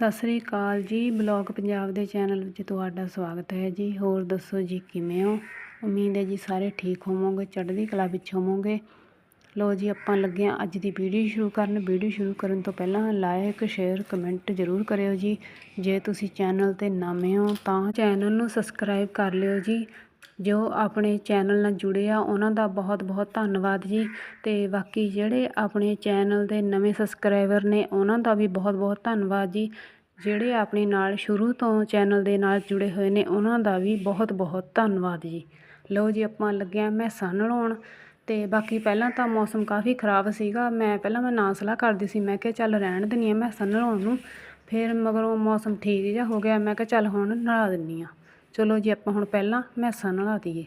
ਸਤਿ ਸ੍ਰੀ ਅਕਾਲ ਜੀ, ਬਲੌਗ ਪੰਜਾਬ ਦੇ ਚੈਨਲ ਵਿੱਚ ਤੁਹਾਡਾ ਸਵਾਗਤ ਹੈ ਜੀ। ਹੋਰ ਦੱਸੋ ਜੀ, ਕਿਵੇਂ ਹੋ? ਉਮੀਦ ਹੈ ਜੀ ਸਾਰੇ ਠੀਕ ਹੋਵੋਗੇ, ਚੜ੍ਹਦੀ ਕਲਾ ਵਿੱਚ ਹੋਵੋਗੇ। ਲੋ ਜੀ, ਆਪਾਂ ਲੱਗੇ ਹਾਂ ਅੱਜ ਦੀ ਵੀਡੀਓ ਸ਼ੁਰੂ ਕਰਨ। ਵੀਡੀਓ ਸ਼ੁਰੂ ਕਰਨ ਤੋਂ ਪਹਿਲਾਂ ਲਾਇਕ, ਸ਼ੇਅਰ, ਕਮੈਂਟ ਜ਼ਰੂਰ ਕਰਿਓ ਜੀ। ਜੇ ਤੁਸੀਂ ਚੈਨਲ ਤੇ ਨਵੇਂ ਹੋ ਤਾਂ ਚੈਨਲ ਨੂੰ ਸਬਸਕ੍ਰਾਈਬ ਕਰ ਲਿਓ ਜੀ। ਜੋ ਆਪਣੇ ਚੈਨਲ ਨਾਲ ਜੁੜੇ ਆ, ਉਹਨਾਂ ਦਾ ਬਹੁਤ ਬਹੁਤ ਧੰਨਵਾਦ ਜੀ। ਅਤੇ ਬਾਕੀ ਜਿਹੜੇ ਆਪਣੇ ਚੈਨਲ ਦੇ ਨਵੇਂ ਸਬਸਕ੍ਰਾਈਬਰ ਨੇ, ਉਹਨਾਂ ਦਾ ਵੀ ਬਹੁਤ ਬਹੁਤ ਧੰਨਵਾਦ ਜੀ। ਜਿਹੜੇ ਆਪਣੇ ਨਾਲ ਸ਼ੁਰੂ ਤੋਂ ਚੈਨਲ ਦੇ ਨਾਲ ਜੁੜੇ ਹੋਏ ਨੇ, ਉਹਨਾਂ ਦਾ ਵੀ ਬਹੁਤ ਬਹੁਤ ਧੰਨਵਾਦ ਜੀ। ਲਓ ਜੀ, ਆਪਾਂ ਲੱਗੇ ਹਾਂ ਮੈਸਾਂ ਨਲਾਉਣ। ਅਤੇ ਬਾਕੀ ਪਹਿਲਾਂ ਤਾਂ ਮੌਸਮ ਕਾਫੀ ਖਰਾਬ ਸੀਗਾ। ਮੈਂ ਪਹਿਲਾਂ ਮੈਂ ਨਾ ਸਲਾਹ ਕਰਦੀ ਸੀ, ਮੈਂ ਕਿਹਾ ਚੱਲ ਰਹਿਣ ਦਿੰਦੀ ਹਾਂ ਮੈਸਾਂ ਨਲਾਉਣ ਨੂੰ। ਫਿਰ ਮਗਰੋਂ ਮੌਸਮ ਠੀਕ ਜਿਹਾ ਹੋ ਗਿਆ, ਮੈਂ ਕਿਹਾ ਚੱਲ ਹੁਣ ਨਲਾ ਦਿੰਦੀ ਹਾਂ। ਚਲੋ ਜੀ ਆਪਾਂ ਹੁਣ ਪਹਿਲਾਂ ਮੈਸਾਂ ਨਲਾ ਦਈਏ।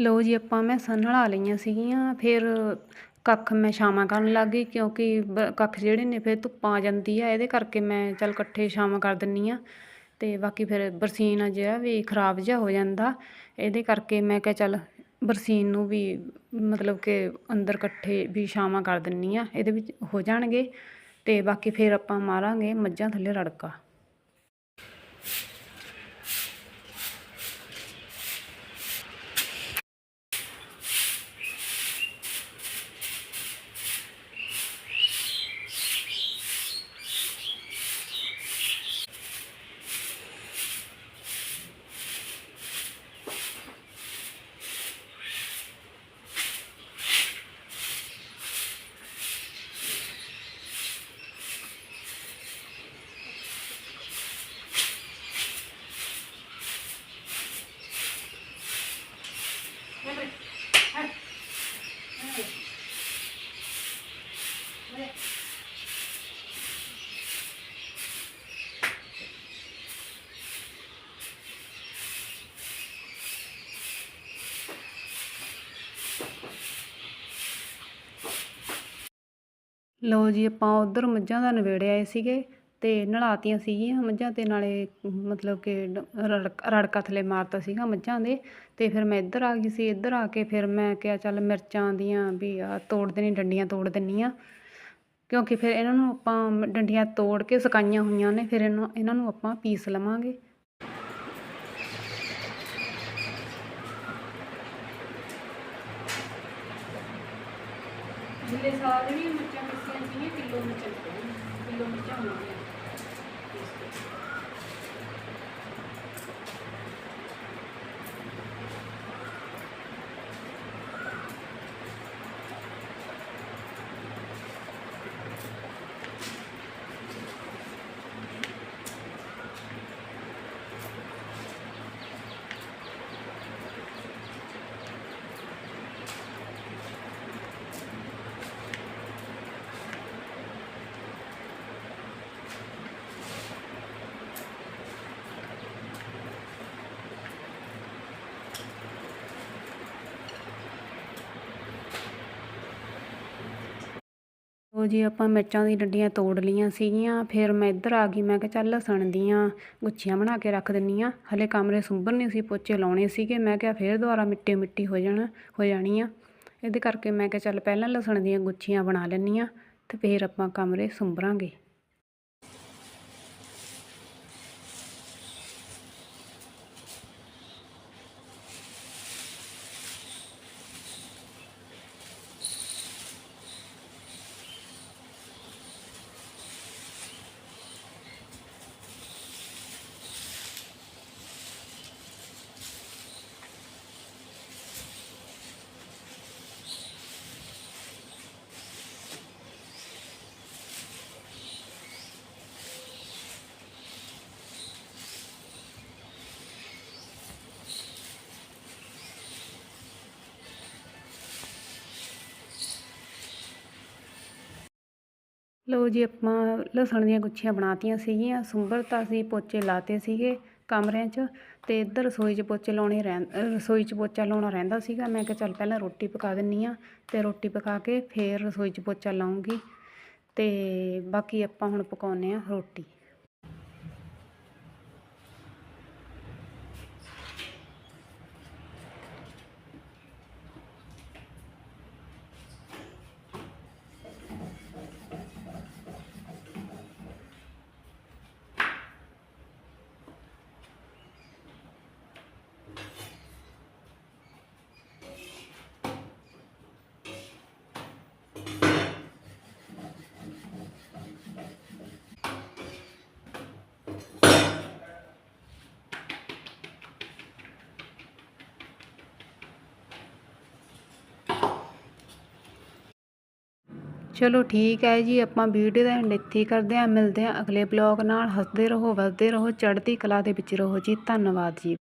ਲਓ ਜੀ, ਆਪਾਂ ਮੈਂ ਨਲਾ ਲਈਆਂ ਸੀਗੀਆਂ, ਫਿਰ ਕੱਖ ਮੈਂ ਛਾਵਾਂ ਕਰਨ ਲੱਗ ਗਈ, ਕਿਉਂਕਿ ਬ- ਕੱਖ ਜਿਹੜੇ ਨੇ ਫਿਰ ਧੁੱਪ ਆ ਜਾਂਦੀ ਆ, ਇਹਦੇ ਕਰਕੇ ਮੈਂ ਚੱਲ ਇਕੱਠੇ ਛਾਵਾਂ ਕਰ ਦਿੰਨੀ ਆ। ਤੇ ਬਾਕੀ ਫਿਰ ਬਰਸੀਨ ਆ ਜਿਹੜਾ ਵੀ ਖਰਾਬ ਜਿਹਾ ਹੋ ਜਾਂਦਾ, ਇਹਦੇ ਕਰਕੇ ਮੈਂ ਕਿਹਾ ਚੱਲ ਬਰਸੀਨ ਨੂੰ ਵੀ ਮਤਲਬ ਕਿ ਅੰਦਰ ਇਕੱਠੇ ਵੀ ਛਾਵਾਂ ਕਰ ਦਿੰਨੀ ਆ, ਇਹਦੇ ਵਿੱਚ ਹੋ ਜਾਣਗੇ। ਤੇ ਬਾਕੀ ਫਿਰ ਆਪਾਂ ਮਾਰਾਂਗੇ ਮੱਝਾਂ ਥੱਲੇ ਰੜਕਾ। ਲਓ ਜੀ, ਆਪਾਂ ਉਧਰ ਮੱਝਾਂ ਦਾ ਨਵੇੜੇ ਆਏ ਸੀਗੇ ਤੇ ਨਲਾਤੀਆਂ ਸੀਗੀਆਂ ਮੱਝਾਂ ਤੇ ਨਾਲੇ ਮਤਲਬ ਕਿ ਡ- ਰੜਕ- ਰੜਕਾ ਥੱਲੇ ਮਾਰਤਾ ਸੀਗਾ ਮੱਝਾਂ ਦੇ ਤੇ ਫਿਰ ਮੈਂ ਇੱਧਰ ਆ ਗਈ ਸੀ, ਇੱਧਰ ਆ ਕੇ ਫਿਰ ਮੈਂ ਕਿਹਾ ਚੱਲ ਮਿਰਚਾਂ ਦੀਆਂ ਵੀ ਆ ਤੋੜ ਦੇਣੀ, ਡੰਡੀਆਂ ਤੋੜ ਦਿੰਨੀ ਆ। ਕਿਉਂਕਿ ਫਿਰ ਇਹਨਾਂ ਨੂੰ ਆਪਾਂ ਡੰਡੀਆਂ ਤੋੜ ਕੇ ਸੁਕਾਈਆਂ ਹੋਈਆਂ ਨੇ, ਫਿਰ ਇਹਨਾਂ ਇਹਨਾਂ ਨੂੰ ਆਪਾਂ ਪੀਸ ਲਵਾਂਗੇ। ਜਿੱਲੇ ਸਾਰੇ ਵੀ ਮਿਰਚਾਂ ਪੀਸੀਆਂ ਸੀਗੀਆਂ ਕਿਲੋ ਮਿਰਚਾਂ ਕਿਲੋ ਮਿਰਚਾਂ ਹੋਣਗੀਆਂ ਉਹ ਜੀ ਆਪਾਂ ਮਿਰਚਾਂ ਦੀ ਡੰਡੀਆਂ ਤੋੜ ਲਈਆਂ ਸੀਗੀਆਂ, ਫਿਰ ਮੈਂ ਇੱਧਰ ਆ ਗਈ, ਮੈਂ ਕਿਹਾ ਚੱਲ ਲਸਣ ਦੀਆਂ ਗੁੱਛੀਆਂ ਬਣਾ ਕੇ ਰੱਖ ਦਿੰਨੀ ਆ। ਹਲੇ ਕਮਰੇ ਸੁੰਬਰ ਨਹੀਂ ਸੀ, ਪੋਚੇ ਲਾਉਣੇ ਸੀਗੇ, ਮੈਂ ਕਿਹਾ ਫਿਰ ਦੁਬਾਰਾ ਮਿੱਟੀ ਮਿੱਟੀ ਹੋ ਜਾਣਾ, ਹੋ ਜਾਣੀ ਆ। ਇਹਦੇ ਕਰਕੇ ਮੈਂ ਕਿਹਾ ਚੱਲ ਪਹਿਲਾਂ ਲਸਣ ਦੀਆਂ ਗੁੱਛੀਆਂ ਬਣਾ ਲੈਂਦੀ ਆ ਤੇ ਫਿਰ ਆਪਾਂ ਕਮਰੇ ਸੁੰਬਰਾਂਗੇ। ਲਓ ਜੀ ਆਪਾਂ ਲਸਣ ਦੀਆਂ ਗੁੱਛੀਆਂ ਬਣਾਤੀਆਂ ਸੀਗੀਆਂ, ਸੁੰਬਰ ਤਾਂ ਅਸੀਂ ਪੋਚੇ ਲਾਤੇ ਸੀਗੇ ਕਮਰਿਆਂ 'ਚ ਤੇ ਇੱਧਰ ਰਸੋਈ 'ਚ ਪੋਚੇ ਲਾਉਣੇ ਰਹਿ, ਰਸੋਈ 'ਚ ਪੋਚਾ ਲਾਉਣਾ ਰਹਿੰਦਾ ਸੀਗਾ, ਮੈਂ ਕਿਹਾ ਚੱਲ ਪਹਿਲਾਂ ਰੋਟੀ ਪਕਾ ਦਿੰਨੀ ਆ ਤੇ ਰੋਟੀ ਪਕਾ ਕੇ ਫੇਰ ਰਸੋਈ 'ਚ ਪੋਚਾ ਲਾਉਂਗੀ ਤੇ ਬਾਕੀ ਆਪਾਂ ਹੁਣ ਪਕਾਉਨੇ ਆ ਰੋਟੀ। ਚਲੋ ਠੀਕ ਹੈ ਜੀ, ਆਪਾਂ ਵੀਡੀਓ ਦਾ ਐਂਡ ਇੱਥੇ ਕਰਦੇ ਹਾਂ, ਮਿਲਦੇ ਹਾਂ ਅਗਲੇ ਬਲੌਗ ਨਾਲ, ਹੱਸਦੇ ਰਹੋ ਵੱਸਦੇ ਰਹੋ, ਚੜ੍ਹਦੀ ਕਲਾ ਦੇ ਵਿੱਚ ਰਹੋ ਜੀ, ਧੰਨਵਾਦ ਜੀ।